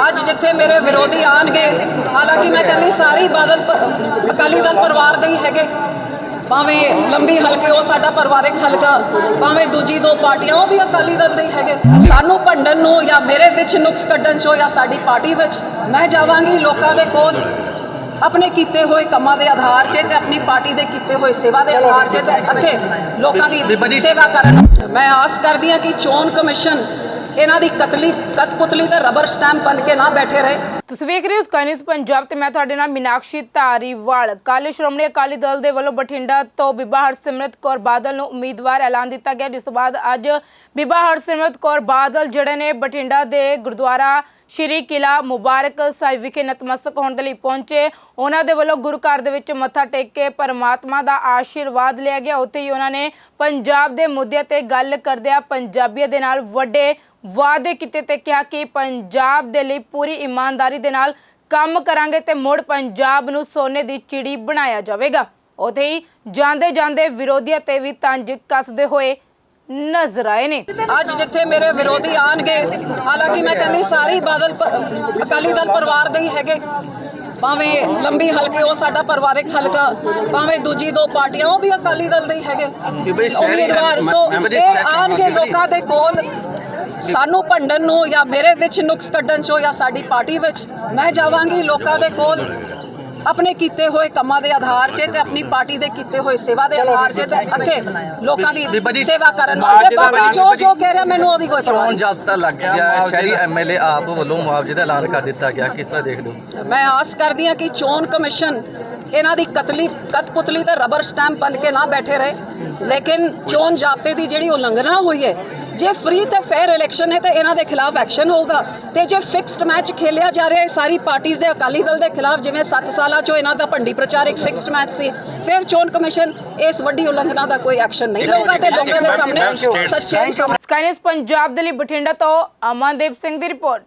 ਅੱਜ ਜਿੱਥੇ ਮੇਰੇ ਵਿਰੋਧੀ ਆਣਗੇ, ਹਾਲਾਂਕਿ ਮੈਂ ਕਹਿੰਦੀ ਸਾਰੇ ਬਾਦਲ ਅਕਾਲੀ ਦਲ ਪਰਿਵਾਰ ਦੇ ਹੀ ਹੈਗੇ। ਭਾਵੇਂ ਲੰਬੀ, ਹਲਕੇ, ਉਹ ਸਾਡਾ ਪਰਿਵਾਰਕ ਹਲਕਾ, ਭਾਵੇਂ ਦੂਜੀ ਦੋ ਪਾਰਟੀਆਂ, ਉਹ ਵੀ ਅਕਾਲੀ ਦਲ ਦੇ ਹੀ ਹੈਗੇ। ਸਾਨੂੰ ਭੰਡਣ ਨੂੰ ਜਾਂ ਮੇਰੇ ਵਿੱਚ ਨੁਕਸ ਕੱਢਣ ਚੋਂ ਜਾਂ ਸਾਡੀ ਪਾਰਟੀ ਵਿੱਚ, ਮੈਂ ਜਾਵਾਂਗੀ ਲੋਕਾਂ ਦੇ ਕੋਲ, ਆਪਣੇ ਕੀਤੇ ਹੋਏ ਕੰਮਾਂ ਦੇ ਆਧਾਰ 'ਤੇ ਤੇ ਆਪਣੀ ਪਾਰਟੀ ਦੇ ਕੀਤੇ ਹੋਏ ਸੇਵਾ ਦੇ ਆਧਾਰ 'ਤੇ ਤੇ ਅੱਗੇ ਲੋਕਾਂ ਦੀ ਸੇਵਾ ਕਰਨ। ਮੈਂ ਆਸ ਕਰਦੀ ਹਾਂ ਕਿ ਚੋਣ ਕਮਿਸ਼ਨ ਇਹਨਾਂ ਦੀ ਕਤਲੀ ਕਤਪੁਤਲੀ ਤੇ ਰਬਰ ਸਟੈਂਪ ਬਣ ਕੇ ਨਾ ਬੈਠੇ ਰਹੇ। ਤੁਸੀਂ ਵੇਖ ਰਹੇ ਹੋ ਸਕਾਈ ਨਿਊਜ਼ ਪੰਜਾਬ ਤੇ ਮੈਂ ਤੁਹਾਡੇ ਨਾਲ ਮੀਨਾਕਸ਼ੀ ਧਾਰੀਵਾਲ। ਕੱਲ੍ਹ ਸ਼੍ਰੋਮਣੀ ਅਕਾਲੀ ਦਲ ਦੇ ਵੱਲੋਂ ਬਠਿੰਡਾ ਤੋਂ ਬੀਬਾ ਹਰਸਿਮਰਤ ਕੌਰ ਬਾਦਲ ਨੂੰ ਉਮੀਦਵਾਰ ਐਲਾਨ ਦਿੱਤਾ ਗਿਆ, ਜਿਸ ਤੋਂ ਬਾਅਦ ਅੱਜ ਬੀਬਾ ਹਰਸਿਮਰਤ ਕੌਰ ਬਾਦਲ ਜਿਹੜੇ ਨੇ ਬਠਿੰਡਾ ਦੇ ਗੁਰਦੁਆਰਾ ਸ਼੍ਰੀ ਕਿਲਾ ਮੁਬਾਰਕ ਸਾਹਿਬ ਵਿਖੇ ਨਤਮਸਤਕ ਹੋਣ ਦੇ ਲਈ ਪਹੁੰਚੇ। ਉਹਨਾਂ ਦੇ ਵੱਲੋਂ ਗੁਰੂ ਘਰ ਦੇ ਵਿੱਚ ਮੱਥਾ ਟੇਕ ਕੇ ਪਰਮਾਤਮਾ ਦਾ ਆਸ਼ੀਰਵਾਦ ਲਿਆ ਗਿਆ। ਉੱਥੇ ਹੀ ਉਹਨਾਂ ਨੇ ਪੰਜਾਬ ਦੇ ਮੁੱਦਿਆਂ ਤੇ ਗੱਲ ਕਰਦਿਆਂ ਪੰਜਾਬੀਆਂ ਦੇ ਨਾਲ ਵੱਡੇ ਵਾਅਦੇ ਕੀਤੇ ਤੇ ਕਿਹਾ ਕਿ ਪੰਜਾਬ ਦੇ ਲਈ ਪੂਰੀ ਇਮਾਨਦਾਰੀ ਦੇ ਨਾਲ ਕੰਮ ਕਰਾਂਗੇ ਤੇ ਮੁੜ ਪੰਜਾਬ ਨੂੰ ਸੋਨੇ ਦੀ ਚਿੜੀ ਬਣਾਇਆ ਜਾਵੇਗਾ। ਉੱਥੇ ਹੀ ਜਾਂਦੇ ਜਾਂਦੇ ਵਿਰੋਧੀਆਂ ਤੇ ਵੀ ਤੰਜ ਕੱਸਦੇ ਹੋਏ ਨਜ਼ਰ ਆਏ ਨੇ। ਅੱਜ ਜਿੱਥੇ ਮੇਰੇ ਵਿਰੋਧੀ ਆਣਗੇ, ਹਾਲਾਂਕਿ ਮੈਂ ਕਹਿੰਦੀ ਸਾਰੇ ਬਾਦਲ ਅਕਾਲੀ ਦਲ ਪਰਿਵਾਰ ਦੇ ਹੀ ਹੈਗੇ। ਭਾਵੇਂ ਲੰਬੀ ਹਲਕੇ ਉਹ ਸਾਡਾ ਪਰਿਵਾਰਕ ਹਲਕਾ ਭਾਵੇਂ ਦੂਜੀ ਦੋ ਪਾਰਟੀਆਂ ਉਹ ਵੀ ਅਕਾਲੀ ਦਲ ਦੇ ਹੀ ਹੈਗੇ ਉਮੀਦਵਾਰ ਸੋ ਇਹ ਆਣਗੇ। ਲੋਕਾਂ ਦੇ ਕੋਲ ਸਾਨੂੰ ਭੰਡਣ ਨੂੰ ਜਾਂ ਮੇਰੇ ਵਿੱਚ ਨੁਕਸ ਕੱਢਣ ਚੋਂ ਜਾਂ ਸਾਡੀ ਪਾਰਟੀ ਵਿੱਚ ਮੈਂ ਜਾਵਾਂਗੀ ਲੋਕਾਂ ਦੇ ਕੋਲ ਆਪਣੇ ਕੀਤੇ ਹੋਏ ਕੰਮਾਂ ਦੇ ਆਧਾਰ 'ਤੇ ਤੇ ਆਪਣੀ ਪਾਰਟੀ ਦੇ ਕੀਤੇ ਹੋਏ ਸੇਵਾ ਦੇ ਆਧਾਰ 'ਤੇ ਤੇ ਅੱਗੇ ਲੋਕਾਂ ਦੀ ਸੇਵਾ ਕਰਨ ਵਾਸਤੇ ਦਾ ਬਾਕੀ ਐਲਾਨ ਜੋ ਜੋ ਕਹਿ ਰਿਹਾ ਮੈਨੂੰ ਉਹਦੀ ਕੋਈ ਪਰਵਾਹ ਚੋਣ ਜਾਬਤਾ ਲੱਗ ਗਿਆ ਸ਼ਹਿਰੀ ਐਮਐਲਏ ਆਪ ਵੱਲੋਂ ਮੁਆਵਜ਼ੇ ਦਾ ਐਲਾਨ ਕਰ ਦਿੱਤਾ ਗਿਆ ਕਿਸ ਤਰ੍ਹਾਂ ਦੇਖ ਲਓ ਮੈਂ ਆਸ ਕਰਦੀ ਹਾਂ ਕਿ ਚੋਣ ਕਮਿਸ਼ਨ ਇਹਨਾਂ ਦੀ ਕਤਲੀ ਕਤਪੁਤਲੀ ਤੇ ਰਬਰ ਸਟੈਂਪ ਬਣ ਕੇ ਨਾ ਬੈਠੇ ਰਹੇ। ਲੇਕਿਨ ਚੋਣ ਜਾਬਤੇ ਦੀ ਜਿਹੜੀ ਉਲੰਘਣਾ ਹੋਈ ਹੈ ਜੇ ਫ੍ਰੀ ਤੇ ਫੇਅਰ ਇਲੈਕਸ਼ਨ ਹੈ ਤਾਂ ਇਹਨਾਂ ਦੇ ਖਿਲਾਫ ਐਕਸ਼ਨ ਹੋਊਗਾ। ਤੇ ਜੇ ਫਿਕਸਡ ਮੈਚ ਖੇਲਿਆ ਜਾ ਰਿਹਾ ਹੈ ਸਾਰੀ ਪਾਰਟੀਆਂ ਦੇ ਅਕਾਲੀ ਦਲ ਦੇ ਖਿਲਾਫ ਜਿਵੇਂ 7 ਸਾਲਾਂ ਚੋਂ ਇਹਨਾਂ ਦਾ ਭੰਡੀ ਪ੍ਰਚਾਰ ਇੱਕ ਫਿਕਸਡ ਮੈਚ ਸੀ ਫਿਰ ਚੋਣ ਕਮਿਸ਼ਨ ਇਸ ਵੱਡੀ ਉਲੰਘਣਾ ਦਾ ਕੋਈ ਐਕਸ਼ਨ ਨਹੀਂ ਲਊਗਾ ਤੇ ਲੋਕਾਂ ਦੇ ਸਾਹਮਣੇ ਸੱਚਾਈ ਸਾਹਮਣੇ ਸਕਾਈ ਨਿਊਜ਼ ਪੰਜਾਬ ਦੇ ਲਈ ਬਠਿੰਡਾ ਤੋਂ ਅਮਨਦੀਪ ਸਿੰਘ ਦੀ ਰਿਪੋਰਟ